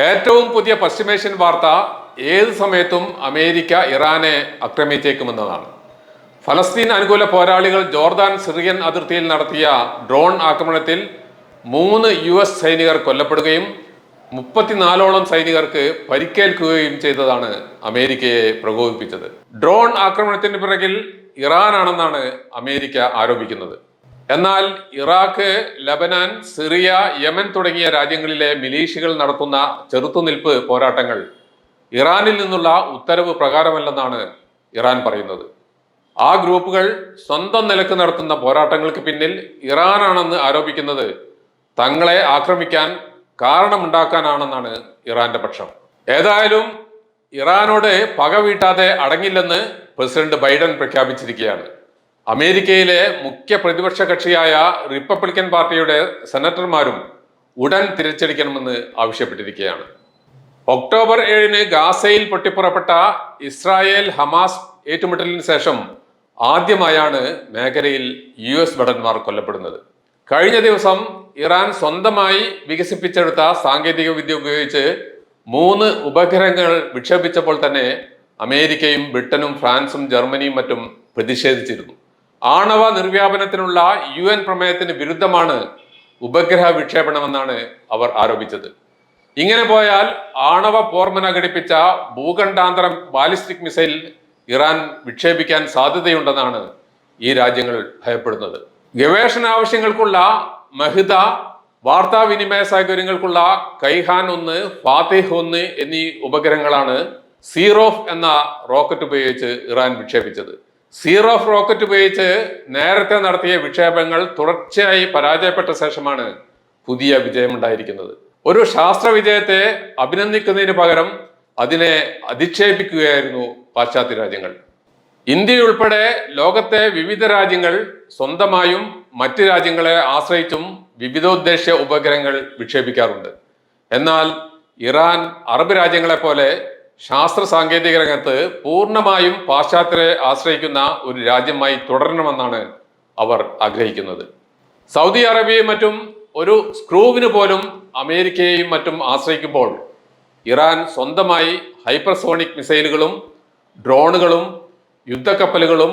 ഏറ്റവും പുതിയ പശ്ചിമേഷ്യൻ വാർത്ത ഏത് സമയത്തും അമേരിക്ക ഇറാനെ ആക്രമിച്ചേക്കുമെന്നതാണ്. ഫലസ്തീൻ അനുകൂല പോരാളികൾ ജോർദാൻ സിറിയൻ അതിർത്തിയിൽ നടത്തിയ ഡ്രോൺ ആക്രമണത്തിൽ മൂന്ന് യു എസ് സൈനികർ കൊല്ലപ്പെടുകയും മുപ്പത്തിനാലോളം സൈനികർക്ക് പരിക്കേൽക്കുകയും ചെയ്തതാണ് അമേരിക്കയെ പ്രകോപിപ്പിച്ചത്. ഡ്രോൺ ആക്രമണത്തിന് പിറകിൽ ഇറാനാണെന്നാണ് അമേരിക്ക ആരോപിക്കുന്നത്. എന്നാൽ ഇറാഖ് ലബനാൻ സിറിയ യമൻ തുടങ്ങിയ രാജ്യങ്ങളിലെ മിലീഷ്യകൾ നടത്തുന്ന ചെറുത്തുനിൽപ്പ് പോരാട്ടങ്ങൾ ഇറാനിൽ നിന്നുള്ള ഉത്തരവ് പ്രകാരമല്ലെന്നാണ് ഇറാൻ പറയുന്നത്. ആ ഗ്രൂപ്പുകൾ സ്വന്തം നിലയ്ക്ക് നടത്തുന്ന പോരാട്ടങ്ങൾക്ക് പിന്നിൽ ഇറാനാണെന്ന് ആരോപിക്കുന്നത് തങ്ങളെ ആക്രമിക്കാൻ കാരണമുണ്ടാക്കാനാണെന്നാണ് ഇറാന്റെ പക്ഷം. ഏതായാലും ഇറാനോട് പക വീട്ടാതെ അടങ്ങില്ലെന്ന് പ്രസിഡന്റ് ബൈഡൻ പ്രഖ്യാപിച്ചിരിക്കുകയാണ്. അമേരിക്കയിലെ മുഖ്യ പ്രതിപക്ഷ കക്ഷിയായ റിപ്പബ്ലിക്കൻ പാർട്ടിയുടെ സെനറ്റർമാരും ഉടൻ തിരിച്ചടിക്കണമെന്ന് ആവശ്യപ്പെട്ടിരിക്കുകയാണ്. ഒക്ടോബർ ഏഴിന് ഗാസയിൽ പൊട്ടിപ്പുറപ്പെട്ട ഇസ്രായേൽ ഹമാസ് ഏറ്റുമുട്ടലിന് ശേഷം ആദ്യമായാണ് മേഖലയിൽ യു എസ് ഭടന്മാർ കൊല്ലപ്പെടുന്നത്. കഴിഞ്ഞ ദിവസം ഇറാൻ സ്വന്തമായി വികസിപ്പിച്ചെടുത്ത സാങ്കേതിക വിദ്യ ഉപയോഗിച്ച് മൂന്ന് ഉപഗ്രഹങ്ങൾ വിക്ഷേപിച്ചപ്പോൾ തന്നെ അമേരിക്കയും ബ്രിട്ടനും ഫ്രാൻസും ജർമ്മനിയും മറ്റും പ്രതിഷേധിച്ചിരുന്നു. ആണവ നിർവ്യാപനത്തിനുള്ള യു എൻ പ്രമേയത്തിന് വിരുദ്ധമാണ് ഉപഗ്രഹ വിക്ഷേപണമെന്നാണ് അവർ ആരോപിച്ചത്. ഇങ്ങനെ പോയാൽ ആണവ പോർമന ഘടിപ്പിച്ച ഭൂഖണ്ഡാന്തര ബാലിസ്റ്റിക് മിസൈൽ ഇറാൻ വിക്ഷേപിക്കാൻ സാധ്യതയുണ്ടെന്നാണ് ഈ രാജ്യങ്ങൾ ഭയപ്പെടുന്നത്. ഗവേഷണ ആവശ്യങ്ങൾക്കുള്ള മഹിത വാർത്താവിനിമയ സൗകര്യങ്ങൾക്കുള്ള കൈഹാൻ ഒന്ന് ഫാത്തിഹ് ഒന്ന് എന്നീ ഉപഗ്രഹങ്ങളാണ് സീറോഫ് എന്ന റോക്കറ്റ് ഉപയോഗിച്ച് ഇറാൻ വിക്ഷേപിച്ചത്. സീറോഫ് റോക്കറ്റ് ഉപയോഗിച്ച് നേരത്തെ നടത്തിയ വിക്ഷേപങ്ങൾ തുടർച്ചയായി പരാജയപ്പെട്ട ശേഷമാണ് പുതിയ വിജയമുണ്ടായിരിക്കുന്നത്. ഒരു ശാസ്ത്ര വിജയത്തെ അഭിനന്ദിക്കുന്നതിന് പകരം അതിനെ അധിക്ഷേപിക്കുകയായിരുന്നു പാശ്ചാത്യ രാജ്യങ്ങൾ. ഇന്ത്യയുൾപ്പെടെ ലോകത്തെ വിവിധ രാജ്യങ്ങൾ സ്വന്തമായും മറ്റ് രാജ്യങ്ങളെ ആശ്രയിച്ചും വിവിധോദ്ദേശ ഉപഗ്രഹങ്ങൾ വിക്ഷേപിക്കാറുണ്ട്. എന്നാൽ ഇറാൻ അറബ് രാജ്യങ്ങളെ പോലെ ശാസ്ത്ര സാങ്കേതിക രംഗത്ത് പൂർണമായും പാശ്ചാത്യരെ ആശ്രയിക്കുന്ന ഒരു രാജ്യമായി തുടരണമെന്നാണ് അവർ ആഗ്രഹിക്കുന്നത്. സൗദി അറേബ്യയും മറ്റും ഒരു സ്ക്രൂവിന് പോലും അമേരിക്കയെയും മറ്റും ആശ്രയിക്കുമ്പോൾ ഇറാൻ സ്വന്തമായി ഹൈപ്പർസോണിക് മിസൈലുകളും ഡ്രോണുകളും യുദ്ധക്കപ്പലുകളും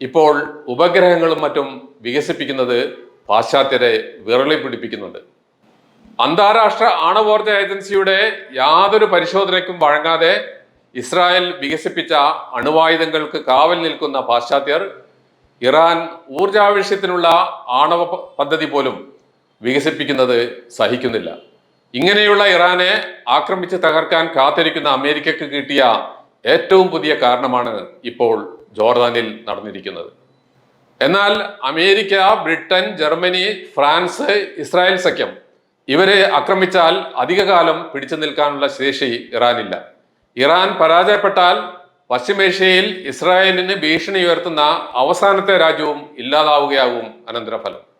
ഇപ്പോൾ ഉപഗ്രഹങ്ങളും മറ്റും വികസിപ്പിക്കുന്നത് പാശ്ചാത്യരെ വിരളി പിടിപ്പിക്കുന്നുണ്ട് അന്താരാഷ്ട്ര ആണവോർജ ഏജൻസിയുടെ യാതൊരു പരിശോധനയ്ക്കും വഴങ്ങാതെ ഇസ്രായേൽ വികസിപ്പിച്ച അണുവായുധങ്ങൾക്ക് കാവൽ നിൽക്കുന്ന പാശ്ചാത്യർ ഇറാൻ ഊർജാവശ്യത്തിനുള്ള ആണവ പദ്ധതി പോലും വികസിപ്പിക്കുന്നത് സഹിക്കുന്നില്ല. ഇങ്ങനെയുള്ള ഇറാനെ ആക്രമിച്ച് തകർക്കാൻ കാത്തിരിക്കുന്ന അമേരിക്കക്ക് കിട്ടിയ ഏറ്റവും പുതിയ കാരണമാണ് ഇപ്പോൾ ജോർദാനിൽ നടന്നിരിക്കുന്നത്. എന്നാൽ America Britain Germany France Israel സഖ്യം ഇവരെ ആക്രമിച്ചാൽ അധികകാലം പിടിച്ചു നിൽക്കാനുള്ള ശേഷി ഇറാനില്ല. ഇറാൻ പരാജയപ്പെട്ടാൽ പശ്ചിമേഷ്യയിൽ ഇസ്രായേലിന് ഭീഷണി ഉയർത്തുന്ന അവസാനത്തെ രാജ്യവും ഇല്ലാതാവുകയാകും അനന്തരഫലം.